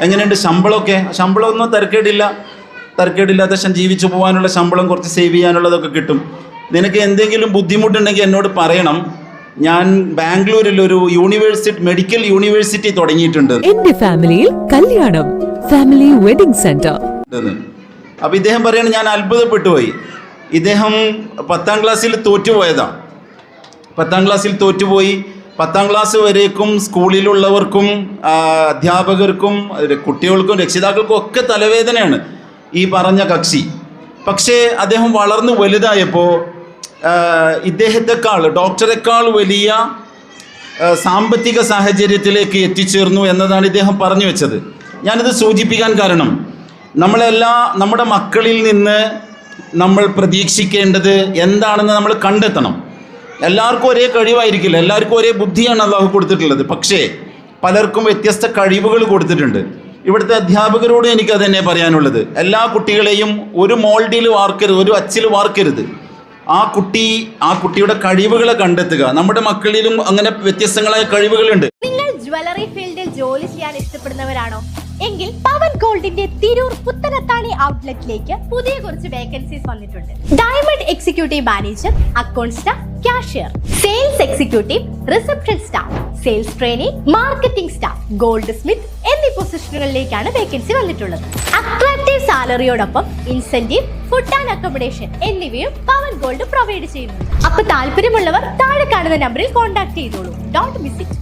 എങ്ങനെയുണ്ട് ശമ്പളമൊക്കെ? ശമ്പളമൊന്നും തിരക്കേടില്ല. തിരക്കേടില്ലാത്ത ജീവിച്ചു പോകാനുള്ള ശമ്പളം കുറച്ച് സേവ് ചെയ്യാനുള്ളതൊക്കെ കിട്ടും. നിനക്ക് എന്തെങ്കിലും ബുദ്ധിമുട്ടുണ്ടെങ്കിൽ എന്നോട് പറയണം. ഞാൻ ബാംഗ്ലൂരിൽ ഒരു യൂണിവേഴ്സിറ്റി മെഡിക്കൽ യൂണിവേഴ്സിറ്റി തുടങ്ങിയിട്ടുണ്ട്. എന്റെ ഫാമിലിയിൽ കല്യാണം. Family wedding centre. അപ്പൊ ഇദ്ദേഹം പറയാണ് ഞാൻ അത്ഭുതപ്പെട്ടു പോയി ഇദ്ദേഹം പത്താം ക്ലാസ്സിൽ തോറ്റുപോയതാ. പത്താം ക്ലാസ്സിൽ തോറ്റുപോയി. പത്താം ക്ലാസ് വരേക്കും സ്കൂളിലുള്ളവർക്കും അധ്യാപകർക്കും കുട്ടികൾക്കും രക്ഷിതാക്കൾക്കും ഒക്കെ തലവേദനയാണ് ഈ പറഞ്ഞ കക്ഷി. പക്ഷേ അദ്ദേഹം വളർന്നു വലുതായപ്പോൾ ഇദ്ദേഹത്തെക്കാൾ ഡോക്ടറെക്കാൾ വലിയ സാമ്പത്തിക സാഹചര്യത്തിലേക്ക് എത്തിച്ചേർന്നു എന്നതാണ് ഇദ്ദേഹം പറഞ്ഞു വെച്ചത്. ഞാനിത് സൂചിപ്പിക്കാൻ കാരണം നമ്മളെല്ലാ നമ്മുടെ മക്കളിൽ നിന്ന് നമ്മൾ പ്രതീക്ഷിക്കേണ്ടത് എന്താണെന്ന് നമ്മൾ കണ്ടെത്തണം. എല്ലാവർക്കും ഒരേ കഴിവായിരിക്കില്ല. എല്ലാവർക്കും ഒരേ ബുദ്ധിയാണ് അള്ളാഹു കൊടുത്തിട്ടുള്ളത്. പക്ഷേ പലർക്കും വ്യത്യസ്ത കഴിവുകൾ കൊടുത്തിട്ടുണ്ട്. ഇവിടുത്തെ അധ്യാപകരോട് എനിക്ക് അത് തന്നെ പറയാനുള്ളത്. എല്ലാ കുട്ടികളെയും ഒരു മോൾഡിൽ വാർക്കരുത് ഒരു അച്ചിൽ വാർക്കരുത്. ആ കുട്ടി ആ കുട്ടിയുടെ കഴിവുകളെ കണ്ടെത്തുക. നമ്മുടെ മക്കളിലും അങ്ങനെ വ്യത്യസ്തങ്ങളായ കഴിവുകളുണ്ട്. നിങ്ങൾ ജ്വല്ലറി ഫീൽഡിൽ ജോലി ചെയ്യാൻ ഇഷ്ടപ്പെടുന്നവരാണോ? എങ്കിൽ പവൻ ഗോൾഡിന്റെ പുത്തനത്താണി ഔട്ട്ലെറ്റിലേക്ക് പുതിയ കുറച്ച് വേക്കൻസീസ് വന്നിട്ടുണ്ട്. Diamond executive manager account staff cashier sales executive reception staff sales training marketing staff goldsmith എന്നീ പൊസിഷനുകളിലേക്കാണ് വേക്കൻസി വന്നിട്ടുള്ളത്. അട്രാക്റ്റീവ് സാലറിയോടൊപ്പം ഇൻസെന്റീവ് ഫുഡ് ആൻഡ് അക്കോമഡേഷൻ എന്നിവയും പവൻ ഗോൾഡ് പ്രൊവൈഡ് ചെയ്യുന്നു അപ്പൊ താല്പര്യമുള്ളവർ താഴെ കാണുന്ന നമ്പറിൽ കോൺടാക്ട് ചെയ്തോളൂ. Don't miss it